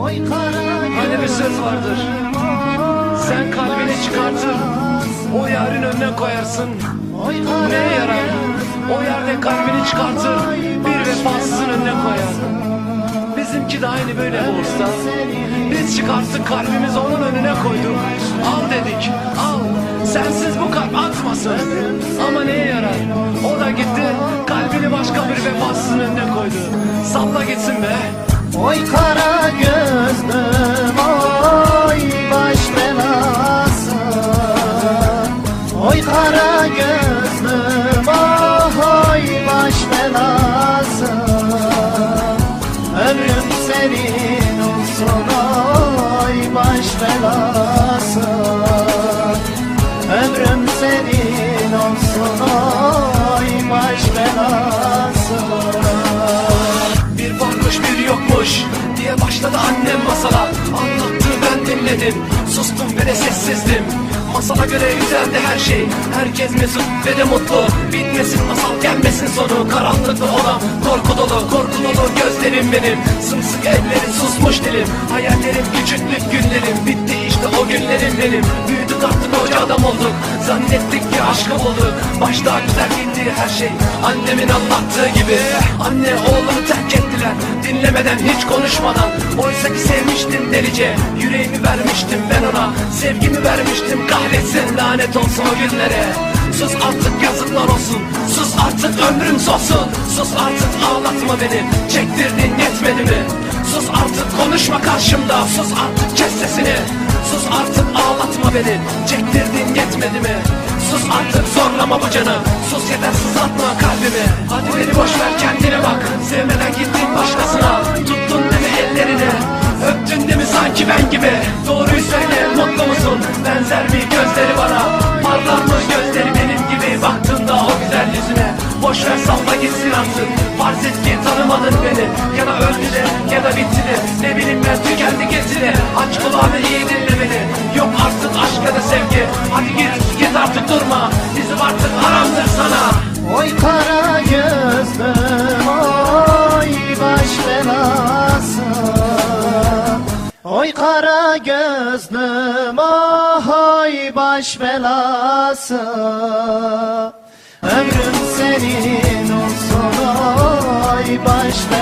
Hani bir söz vardır. Sen kalbini çıkartır. O yarın önüne koyarsın. Oy kara Neye yarar? O yerde kalbini çıkartır. Bir vefasızın önüne koyar. Bizimki de aynı böyle bu usta. Biz çıkarttık kalbimizi onun önüne koyduk. Al dedik. Al. Sensiz bu kalp atmasın. Ama neye yarar? O da gitti. Kalbini başka bir vefasızın önüne koydu. Salla gitsin be. Oy kara gözlüm oy baş belası. Oy kara gözlüm oy baş belası. Ömrüm senin olsun oy baş belası yokmuş diye başladı annem masala. Anlattı ben dinledim. Sustum ve de sessizdim. Masala göre güzeldi her şey. Herkes mesut ve de mutlu. Bitmesin masal gelmesin sonu. Karanlıklı olan korku dolu Korku dolu gözlerim benim. Sımsık ellerim susmuş dilim. Hayallerim küçüklük günlerim. Bitti işte o günlerim benim. Büyüdük artık koca adam olduk. Zannettik ki aşkı bulduk Başta güzel gitti her şey. Annemin anlattığı gibi. Anne ettiler Dinlemeden hiç konuşmadan. Oysa ki sevmiştim delice Yüreğimi vermiştim ben ona. Sevgimi vermiştim kahretsin Lanet olsun o günlere. Sus artık yazıklar olsun Sus artık ömrüm solsun. Sus artık ağlatma beni Çektirdin yetmedi mi? Sus artık konuşma karşımda Sus artık kes sesini. Sus artık ağlatma beni Çektirdin yetmedi mi? Sus artık zorlama bu canı Sus yeter sızlatma kalbimi. Hadi beni boş ver kendine bak. Sevmeden gittin başkasına Oy kara gözlüm oy baş belası. Ömrüm senin olsun oy baş belası